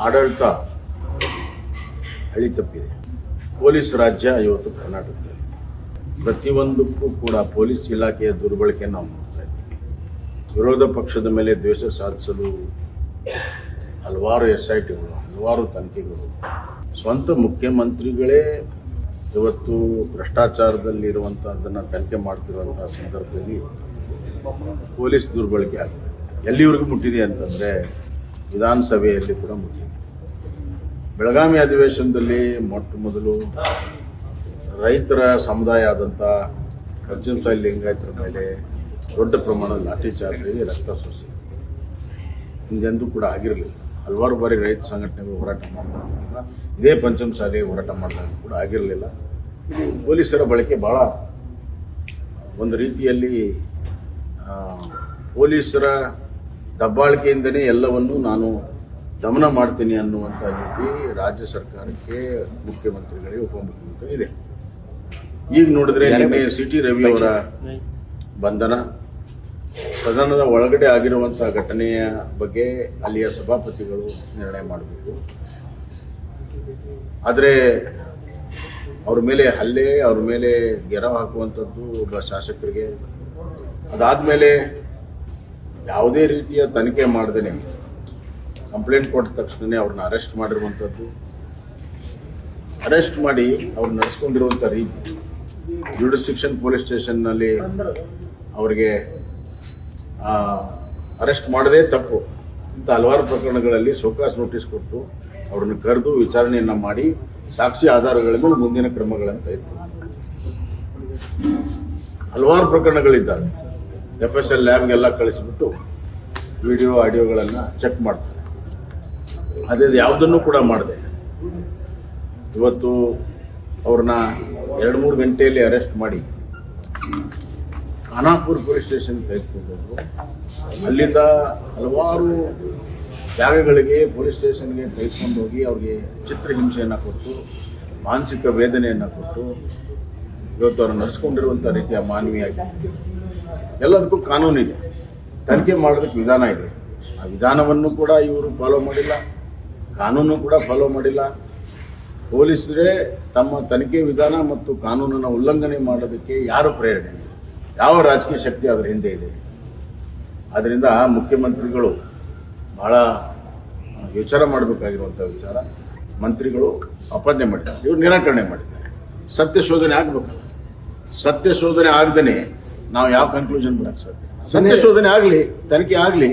ಆಡಳಿತ ಹಳಿ ತಪ್ಪಿದೆ. ಪೊಲೀಸ್ ರಾಜ್ಯ ಇವತ್ತು ಕರ್ನಾಟಕದಲ್ಲಿ. ಪ್ರತಿಯೊಂದಕ್ಕೂ ಕೂಡ ಪೊಲೀಸ್ ಇಲಾಖೆಯ ದುರ್ಬಳಕೆ ನಾವು ನೋಡ್ತಾ ಇದ್ದೀವಿ. ವಿರೋಧ ಪಕ್ಷದ ಮೇಲೆ ದ್ವೇಷ ಸಾಧಿಸಲು ಹಲವಾರು ಎಸ್ ಐ ಟಿಗಳು ಹಲವಾರು ತನಿಖೆಗಳು. ಸ್ವಂತ ಮುಖ್ಯಮಂತ್ರಿಗಳೇ ಇವತ್ತು ಭ್ರಷ್ಟಾಚಾರದಲ್ಲಿರುವಂಥದ್ದನ್ನು ತನಿಖೆ ಮಾಡ್ತಿರುವಂತಹ ಸಂದರ್ಭದಲ್ಲಿ ಪೊಲೀಸ್ ದುರ್ಬಳಕೆ ಆಗ್ತದೆ ಎಲ್ಲಿವರೆಗೂ ಮುಟ್ಟಿದೆ ಅಂತಂದರೆ ವಿಧಾನಸಭೆಯಲ್ಲಿ ಕೂಡ ಮುಗಿದಿದೆ ಬೆಳಗಾವಿ ಅಧಿವೇಶನದಲ್ಲಿ ಮೊಟ್ಟ ಮೊದಲು ರೈತರ ಸಮುದಾಯ ಆದಂಥ ಪಂಚಮಸಾಲಿ ಲಿಂಗಾಯತರ ಮೇಲೆ ದೊಡ್ಡ ಪ್ರಮಾಣದ ಲಾಠಿ ಚಾರ್ಜ್ ರಕ್ತ ಸೋಸಿ ಹಿಂದೆಂದೂ ಕೂಡ ಆಗಿರಲಿಲ್ಲ. ಹಲವಾರು ಬಾರಿ ರೈತ ಸಂಘಟನೆಗಳು ಹೋರಾಟ ಮಾಡಿದಾಗ ಇದೇ ಪಂಚಮಸಾಲಿ ಹೋರಾಟ ಮಾಡಿದಾಗ ಕೂಡ ಆಗಿರಲಿಲ್ಲ. ಇದು ಪೊಲೀಸರ ಬಳಕೆ ಭಾಳ ಒಂದು ರೀತಿಯಲ್ಲಿ ಪೊಲೀಸರ ದಬ್ಬಾಳಿಕೆಯಿಂದನೇ ಎಲ್ಲವನ್ನು ನಾನು ದಮನ ಮಾಡ್ತೀನಿ ಅನ್ನುವಂಥ ರೀತಿ ರಾಜ್ಯ ಸರ್ಕಾರಕ್ಕೆ ಮುಖ್ಯಮಂತ್ರಿಗಳಿಗೆ ಉಪಮುಖ್ಯಮಂತ್ರಿ ಇದೆ. ಈಗ ನೋಡಿದ್ರೆ ನಿನ್ನೆ ಸಿ ಟಿ ರವಿ ಅವರ ಬಂಧನ ಸದನದ ಒಳಗಡೆ ಆಗಿರುವಂಥ ಘಟನೆಯ ಬಗ್ಗೆ ಅಲ್ಲಿಯ ಸಭಾಪತಿಗಳು ನಿರ್ಣಯ ಮಾಡಬೇಕು. ಆದರೆ ಅವ್ರ ಮೇಲೆ ಹಲ್ಲೆ ಅವ್ರ ಮೇಲೆ ಗೆರವು ಹಾಕುವಂಥದ್ದು ಒಬ್ಬ ಶಾಸಕರಿಗೆ ಅದಾದಮೇಲೆ ಯಾವುದೇ ರೀತಿಯ ತನಿಖೆ ಮಾಡದೇ ಕಂಪ್ಲೇಂಟ್ ಕೊಟ್ಟ ತಕ್ಷಣವೇ ಅವ್ರನ್ನ ಅರೆಸ್ಟ್ ಮಾಡಿರುವಂಥದ್ದು. ಅರೆಸ್ಟ್ ಮಾಡಿ ಅವ್ರು ನಡೆಸ್ಕೊಂಡಿರುವಂಥ ರೀತಿ. ಜುಡಿಸ್ಟಿಕ್ಷನ್ ಪೊಲೀಸ್ ಸ್ಟೇಷನ್ನಲ್ಲಿ ಅವರಿಗೆ ಅರೆಸ್ಟ್ ಮಾಡದೇ ತಪ್ಪು. ಇಂಥ ಹಲವಾರು ಪ್ರಕರಣಗಳಲ್ಲಿ ಸೋಕಾಸ್ ನೋಟಿಸ್ ಕೊಟ್ಟು ಅವ್ರನ್ನ ಕರೆದು ವಿಚಾರಣೆಯನ್ನು ಮಾಡಿ ಸಾಕ್ಷಿ ಆಧಾರಗಳ ಮುಂದಿನ ಕ್ರಮಗಳಂತ ಇತ್ತು ಹಲವಾರು ಪ್ರಕರಣಗಳಿದ್ದಾವೆ. ಎಫ್ ಎಸ್ ಎಲ್ ಲ್ಯಾಬ್ಗೆಲ್ಲ ಕಳಿಸಿಬಿಟ್ಟು ವಿಡಿಯೋ ಆಡಿಯೋಗಳನ್ನು ಚೆಕ್ ಮಾಡ್ತಾರೆ. ಅದೇ ಯಾವುದನ್ನು ಕೂಡ ಮಾಡಿದೆ. ಇವತ್ತು ಅವ್ರನ್ನ ಎರಡು ಮೂರು ಗಂಟೆಯಲ್ಲಿ ಅರೆಸ್ಟ್ ಮಾಡಿ. ಖಾನಾಪುರ್ ಪೊಲೀಸ್ ಸ್ಟೇಷನ್ ತೆಗೆದುಕೊಂಡು ಅಲ್ಲಿಂದ ಹಲವಾರು ಜಾಗಗಳಿಗೆ ಪೊಲೀಸ್ ಸ್ಟೇಷನ್ಗೆ ತೆಗೆದುಕೊಂಡು ಹೋಗಿ ಅವ್ರಿಗೆ ಚಿತ್ರಹಿಂಸೆಯನ್ನು ಕೊಟ್ಟು, ಮಾನಸಿಕ ವೇದನೆಯನ್ನು ಕೊಟ್ಟು, ಇವತ್ತು ಅವ್ರನ್ನ ನಡೆಸ್ಕೊಂಡಿರುವಂಥ ರೀತಿಯ ಮಾನವೀಯಾಗಿ ಎಲ್ಲದಕ್ಕೂ ಕಾನೂನಿದೆ ತನಿಖೆ ಮಾಡೋದಕ್ಕೆ ವಿಧಾನ ಇದೆ. ಆ ವಿಧಾನವನ್ನು ಕೂಡ ಇವರು ಫಾಲೋ ಮಾಡಿಲ್ಲ. ಕಾನೂನು ಕೂಡ ಫಾಲೋ ಮಾಡಿಲ್ಲ. ಪೊಲೀಸರೇ ತಮ್ಮ ತನಿಖೆ ವಿಧಾನ ಮತ್ತು ಕಾನೂನನ್ನು ಉಲ್ಲಂಘನೆ ಮಾಡೋದಕ್ಕೆ ಯಾರು ಪ್ರೇರಣೆ ಯಾವ ರಾಜಕೀಯ ಶಕ್ತಿ ಅದರ ಹಿಂದೆ ಇದೆ. ಆದ್ದರಿಂದ ಮುಖ್ಯಮಂತ್ರಿಗಳು ಬಹಳ ವಿಚಾರ ಮಾಡಬೇಕಾಗಿರುವಂಥ ವಿಚಾರ. ಮಂತ್ರಿಗಳು ಅಪಾದನೆ ಮಾಡಿದ್ದಾರೆ. ಇವರು ನಿರಾಕರಣೆ ಮಾಡಿದ್ದಾರೆ. ಸತ್ಯ ಶೋಧನೆ ಆಗಬೇಕಲ್ಲ ಸತ್ಯ ಶೋಧನೆ ಆಗದೇ ನಾವು ಯಾವ ಕನ್ಕ್ಲೂಷನ್ ಬಿಡಕ್ಕೆ ಸಾಧ್ಯ? ಸತ್ಯ ಶೋಧನೆ ಆಗಲಿ ತನಿಖೆ ಆಗಲಿ